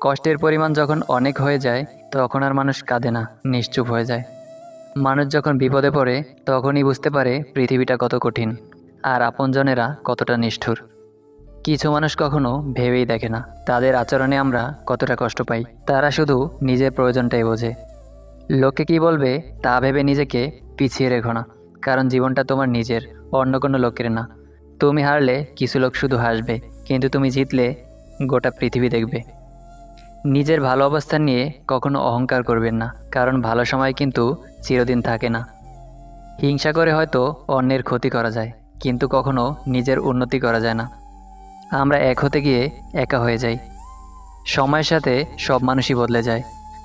কষ্টের পরিমাণ যখন অনেক হয়ে যায়, তখন আর মানুষ কাঁদে না, নিশ্চুপ হয়ে যায়। মানুষ যখন বিপদে পড়ে, তখনই বুঝতে পারে পৃথিবীটা কত কঠিন, আর আপনজনেরা কতটা নিষ্ঠুর। কিছু মানুষ কখনো ভেবেই দেখে না, তাদের আচরণে আমরা কতটা কষ্ট পাই। তারা শুধু নিজের প্রয়োজনটাই বোঝে। লোকে কি বলবে, তা ভেবে নিজেকে পিছিয়ে রেখো না, কারণ জীবনটা তোমার নিজের, অন্য কোনো লোকের না। তুমি হারলে কিছু লোক শুধু হাসবে, কিন্তু তুমি জিতলে গোটা পৃথিবী দেখবে। নিজের ভালো অবস্থান নিয়ে কখনো অহংকার করবেন না, কারণ ভালো সময় কিন্তু চিরদিন থাকে না। হিংসা করে হয়তো অন্যের ক্ষতি করা যায়, কিন্তু কখনো নিজের উন্নতি করা যায় না। আমরা এক হতে গিয়ে একা হয়ে যাই। সময়ের সাথে সব মানুষই বদলে যায়।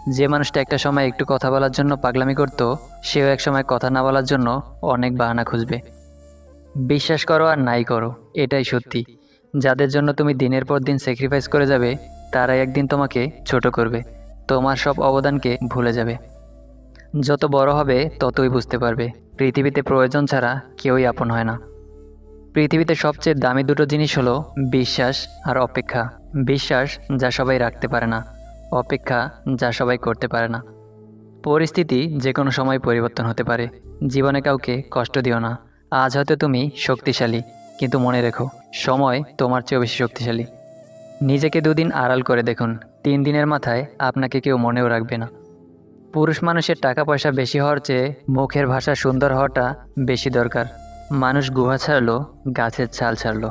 যে মানুষটা একটা সময় একটু কথা বলার জন্য পাগলামি করত, সেও এক সময় কথা না বলার জন্য অনেক বাহানা খুঁজবে। বিশ্বাস করো আর নাই করো, এটাই সত্যি। যাদের জন্য তুমি দিনের পর দিন স্যাক্রিফাইস করে যাবে তারাই একদিন তোমাকে ছোট করবে। তোমার সব অবদানকে ভুলে যাবে। যত বড় হবে, ততই বুঝতে পারবে। পৃথিবীতে প্রয়োজন ছাড়া কেউই আপন হয় না। পৃথিবীতে সবচেয়ে দামি দুটো জিনিস হলো বিশ্বাস আর অপেক্ষা। বিশ্বাস যা সবাই রাখতে পারে না, অপেক্ষা যা সবাই করতে পারে না। পরিস্থিতি যে কোনো সময় পরিবর্তন হতে পারে। জীবনে কাউকে কষ্ট দিও না। আজ হয়তো তুমি শক্তিশালী, কিন্তু মনে রেখো, সময় তোমার চেয়েও বেশি শক্তিশালী। নিজেকে দুদিন আড়াল করে দেখুন, তিন দিনের মাথায় আপনাকে কেউ মনেও রাখবে না। পুরুষ মানুষের টাকা পয়সা বেশি হওয়ার চেয়ে মুখের ভাষা সুন্দর হওয়াটা বেশি দরকার। মানুষ গুহা ছাড়লো, গাছের ছাল ছাড়লো,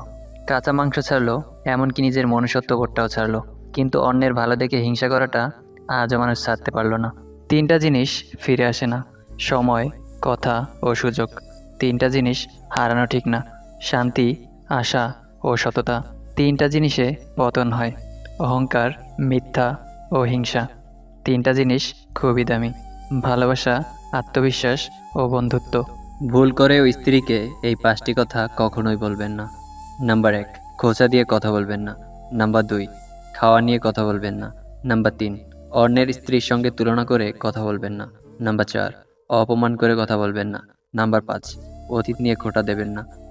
কাঁচা মাংস ছাড়লো, এমনকি নিজের মনুষ্যত্ব মনুষ্যত্ববোধটাও ছাড়লো। কিন্তু অন্যের ভালো দেখে হিংসা করাটা আজও মানুষ ছাড়তে পারল না। তিনটা জিনিস ফিরে আসে না, সময়, কথা ও সুযোগ। তিনটা জিনিস হারানো ঠিক না, শান্তি, আশা ও সততা। তিনটা জিনিসে পতন হয়, অহংকার, মিথ্যা ও হিংসা। তিনটা জিনিস খুবই দামি, ভালোবাসা, আত্মবিশ্বাস ও বন্ধুত্ব। ভুল করে ওই স্ত্রীকে এই পাঁচটি কথা কখনোই বলবেন না। নাম্বার এক, খোঁচা দিয়ে কথা বলবেন না। নাম্বার দুই, খাওয়া নিয়ে কথা বলবেন না। নাম্বার তিন, অন্যের স্ত্রীর সঙ্গে তুলনা করে কথা বলবেন না। নাম্বার চার, অপমান করে কথা বলবেন না। নাম্বার পাঁচ, অতীত নিয়ে খোটা দেবেন না।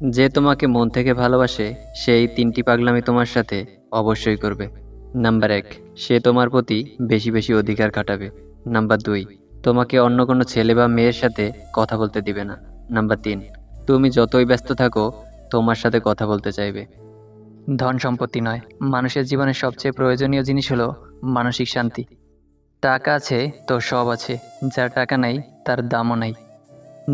যে তোমাকে মন থেকে ভালোবাসে, সেই তিনটি পাগলামি তোমার সাথে অবশ্যই করবে। নাম্বার এক, সে তোমার প্রতি বেশি বেশি অধিকার কাটাবে নাম্বার দুই, তোমাকে অন্য কোনো ছেলে বা মেয়ের সাথে কথা বলতে দিবে না। নাম্বার তিন, তুমি যতই ব্যস্ত থাকো, তোমার সাথে কথা বলতে চাইবে। ধন সম্পত্তি নয়, মানুষের জীবনে সবচেয়ে প্রয়োজনীয় জিনিস হলো মানসিক শান্তি। টাকা আছে তো সব আছে, যার টাকা নাই, তার দামও নাই।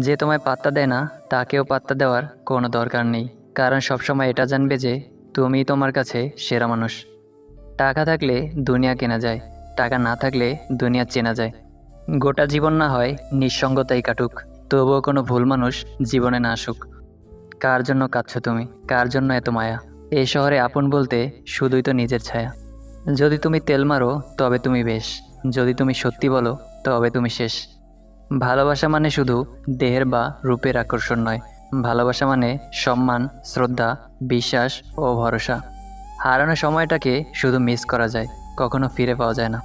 যে তোমায় পাত্তা দেয় না, তাকেও পাত্তা দেওয়ার কোনো দরকার নেই। কারণ সবসময় এটা জানবে যে, তুমিই তোমার কাছে সেরা মানুষ। টাকা থাকলে দুনিয়া কেনা যায়, টাকা না থাকলে দুনিয়া চেনা যায়। গোটা জীবন না হয় নিঃসঙ্গতাই কাটুক, তবুও কোনো ভুল মানুষ জীবনে না আসুক। কার জন্য কাঁদছো তুমি? কার জন্য এত মায়া? এই শহরে আপন বলতে শুধুই তো নিজের ছায়া। যদি তুমি তেল মারো, তবে তুমি বেশ। যদি তুমি সত্যি বলো, তবে তুমি শেষ। ভালোবাসা মানে শুধু দেহের বা রূপের আকর্ষণ নয়। ভালোবাসা মানে সম্মান, শ্রদ্ধা, বিশ্বাস ও ভরসা। হারানো সময়টাকে শুধু মিস করা যায়, কখনো ফিরে পাওয়া যায় না।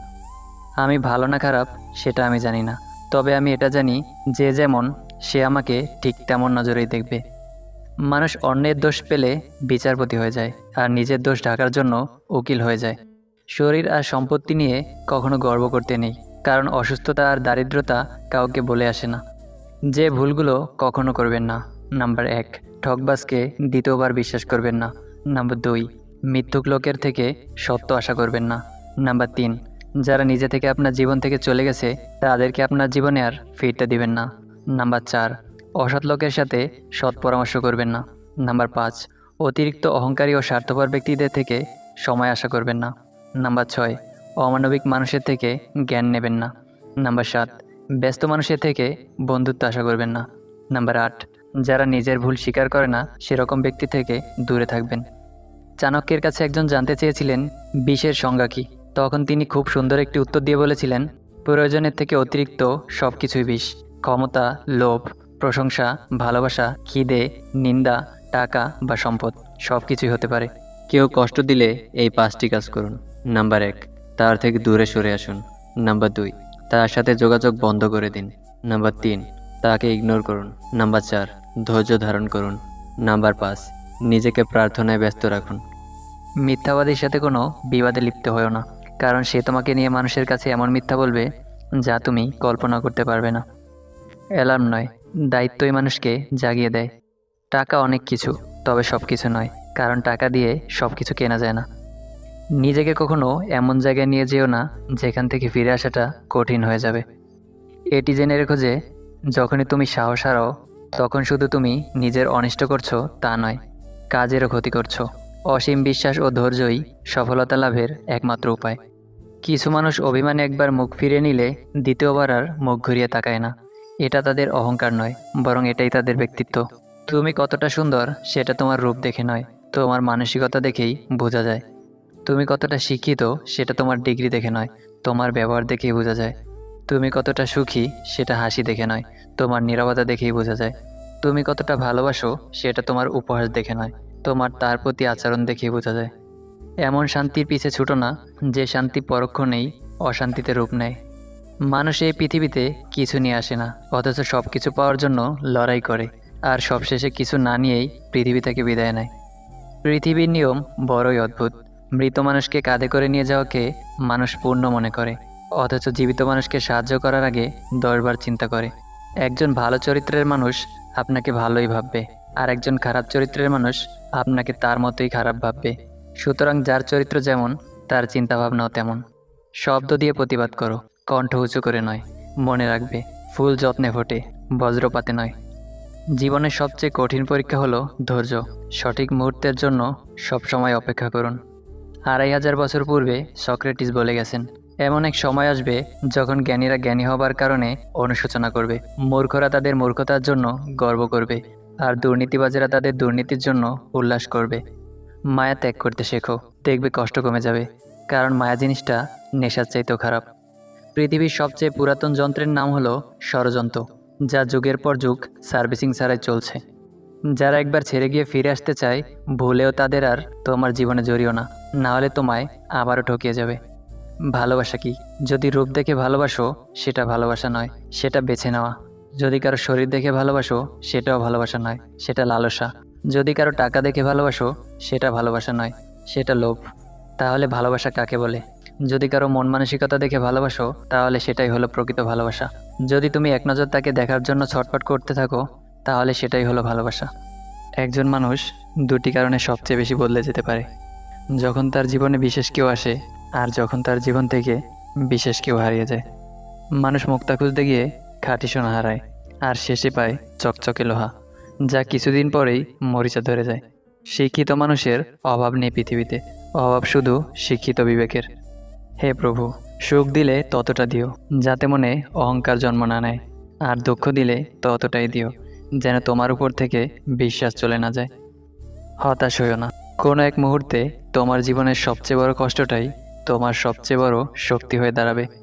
আমি ভালো না খারাপ, সেটা আমি জানি না। তবে আমি এটা জানি, যে যেমন, সে আমাকে ঠিক তেমন নজরেই দেখবে। মানুষ অন্যের দোষ পেলে বিচারপতি হয়ে যায়, আর নিজের দোষ ঢাকার জন্য উকিল হয়ে যায়। শরীর আর সম্পত্তি নিয়ে কখনো গর্ব করতে নেই। কারণ অসুস্থতা আর দারিদ্রতা কাউকে বলে আসে না। যে ভুলগুলো কখনো করবেন না। নাম্বার এক ঠকবাজকে দ্বিতীয়বার বিশ্বাস করবেন না। নাম্বার দুই মিথ্যুক লোকের থেকে সত্য আশা করবেন না। নাম্বার তিন, যারা নিজে থেকে আপনার জীবন থেকে চলে গেছে, তাদেরকে আপনার জীবনে আর ফিরতে দিবেন না। নাম্বার চার, অসৎ লোকের সাথে সৎ পরামর্শ করবেন না। নাম্বার পাঁচ, অতিরিক্ত অহংকারী ও স্বার্থপর ব্যক্তিদের থেকে সময় আশা করবেন না। নাম্বার ছয় অমানবিক মানুষের থেকে জ্ঞান নেবেন না। নাম্বার সাত, ব্যস্ত মানুষের থেকে বন্ধুত্ব আশা করবেন না। নাম্বার আট, যারা নিজের ভুল স্বীকার করে না, সেরকম ব্যক্তি থেকে দূরে থাকবেন। চাণক্যের কাছে একজন জানতে চেয়েছিলেন, বিষের সংজ্ঞা কী? তখন তিনি খুব সুন্দর একটি উত্তর দিয়ে বলেছিলেন, প্রয়োজনের থেকে অতিরিক্ত সব কিছুই বিষ। ক্ষমতা, লোভ, প্রশংসা, ভালোবাসা, খিদে, নিন্দা, টাকা বা সম্পদ সব কিছুই হতে পারে। কেউ কষ্ট দিলে এই পাঁচটি কাজ করুন। নাম্বার এক তার থেকে দূরে সরে আসুন। নাম্বার দুই, তার সাথে যোগাযোগ বন্ধ করে দিন। নাম্বার তিন, তাকে ইগনোর করুন। নাম্বার চার, ধৈর্য ধারণ করুন। নাম্বার পাঁচ, নিজেকে প্রার্থনায় ব্যস্ত রাখুন। মিথ্যাবাদীর সাথে কোনো বিবাদে লিপ্ত হয়েও না, কারণ সে তোমাকে নিয়ে মানুষের কাছে এমন মিথ্যা বলবে যা তুমি কল্পনা করতে পারবে না। অ্যালার্ম নয়, দায়িত্বই মানুষকে জাগিয়ে দেয়। টাকা অনেক কিছু, তবে সব কিছু নয়, কারণ টাকা দিয়ে সব কিছু কেনা যায় না। নিজেকে কখনো এমন জায়গায় নিয়ে যেও না যেখান থেকে ফিরে আসাটা কঠিন হয়ে যাবে। এটি জেনে রেখো যে, যখনই তুমি সাহস হারাও, তখন শুধু তুমি নিজের অনিষ্ট করছ তা নয়, কাজেরও ক্ষতি করছ। অসীম বিশ্বাস ও ধৈর্যই সফলতা লাভের একমাত্র উপায়। কিছু মানুষ অভিমানে একবার মুখ ফিরে নিলে দ্বিতীয়বার আর মুখ ঘুরিয়ে তাকায় না। এটা তাদের অহংকার নয়, বরং এটাই তাদের ব্যক্তিত্ব। তুমি কতটা সুন্দর সেটা তোমার রূপ দেখে নয়, তোমার মানসিকতা দেখেই বোঝা যায়। তুমি কতটা শিক্ষিত, সেটা তোমার ডিগ্রি দেখে নয়, তোমার ব্যবহার দেখেই বোঝা যায়। তুমি কতটা সুখী, সেটা হাসি দেখে নয়, তোমার নীরবতা দেখেই বোঝা যায়। তুমি কতটা ভালোবাসো, সেটা তোমার উপহাস দেখে নয়, তোমার তার প্রতি আচরণ দেখেই বোঝা যায়। এমন শান্তির পিছে ছুটো না, যে শান্তি পরোক্ষ নেই, অশান্তিতে রূপ নেয়। মানুষ এই পৃথিবীতে কিছু নিয়ে আসে না, অথচ সব কিছু পাওয়ার জন্য লড়াই করে, আর সবশেষে কিছু না নিয়েই পৃথিবী থেকে বিদায় নেয়। পৃথিবীর নিয়ম বড়ই অদ্ভুত। মৃত মানুষকে কাঁধে করে নিয়ে যাওয়াকে মানুষ পূর্ণ মনে করে, অথচ জীবিত মানুষকে সাহায্য করার আগে দশবার চিন্তা করে। একজন ভালো চরিত্রের মানুষ আপনাকে ভালোই ভাববে, আর একজন খারাপ চরিত্রের মানুষ আপনাকে তার মতোই খারাপ ভাববে। সুতরাং যার চরিত্র যেমন, তার চিন্তাভাবনাও তেমন। শব্দ দিয়ে প্রতিবাদ করো, কণ্ঠ উঁচু করে নয়, মনে রাখবে, ফুল যত্নে ফোটে, বজ্রপাতে নয়। জীবনের সবচেয়ে কঠিন পরীক্ষা হলো ধৈর্য। সঠিক মুহূর্তের জন্য সবসময় অপেক্ষা করুন। আড়াই হাজার বছর পূর্বে সক্রেটিস বলে গেছেন। এমন এক সময় আসবে যখন জ্ঞানীরা জ্ঞানী হবার কারণে অনুশোচনা করবে। মূর্খরা তাদের মূর্খতার জন্য গর্ব করবে আর দুর্নীতিবাজেরা তাদের দুর্নীতির জন্য উল্লাস করবে। মায়া ত্যাগ করতে শেখো, দেখবে কষ্ট কমে যাবে, কারণ মায়া জিনিসটা নেশার চাইতেও খারাপ। পৃথিবীর সবচেয়ে পুরাতন যন্ত্রের নাম হলো ষড়যন্ত্র, যা যুগের পর যুগ সার্ভিসিং ছাড়াই চলছে। যারা একবার ছেড়ে গিয়ে ফিরে আসতে চায়, ভুলেও তাদের আর তোমার জীবনে জড়িও না। না হলে তোমায় আবারও ঠকিয়ে যাবে। ভালোবাসা কি? যদি রূপ দেখে ভালোবাসো, সেটা ভালোবাসা নয়, সেটা বেছে নেওয়া। যদি কারও শরীর দেখে ভালোবাসো, সেটাও ভালোবাসা নয়, সেটা লালসা। যদি কারও টাকা দেখে ভালোবাসো, সেটা ভালোবাসা নয়, সেটা লোভ। তাহলে ভালোবাসা কাকে বলে? যদি কারও মন মানসিকতা দেখে ভালোবাসো, তাহলে সেটাই হলো প্রকৃত ভালোবাসা। যদি তুমি এক নজর তাকে দেখার জন্য ছটফট করতে থাকো তাহলে সেটাই হলো ভালোবাসা। একজন মানুষ দুটি কারণে সবচেয়ে বেশি বদলে যেতে পারে। যখন তার জীবনে বিশেষ কেউ আসে, আর যখন তার জীবন থেকে বিশেষ কেউ হারিয়ে যায়। মানুষ মুক্তা খুঁজতে গিয়ে খাঁটি সোনা হারায়, আর শেষে পায় চকচকে লোহা, যা কিছুদিন পরেই মরিচা ধরে যায়। শিক্ষিত মানুষের অভাব নেই পৃথিবীতে, অভাব শুধু শিক্ষিত বিবেকের। হে প্রভু, সুখ দিলে ততটা দিও, যাতে মনে অহংকার জন্ম না নেয়, আর দুঃখ দিলে ততটাই দিও। যেন তোমার উপর থেকে বিশ্বাস চলে না যায়। হতাশ হইও না। কোনো এক মুহূর্তে তোমার জীবনের সবচেয়ে বড় কষ্টটাই তোমার সবচেয়ে বড় শক্তি হয়ে দাঁড়াবে।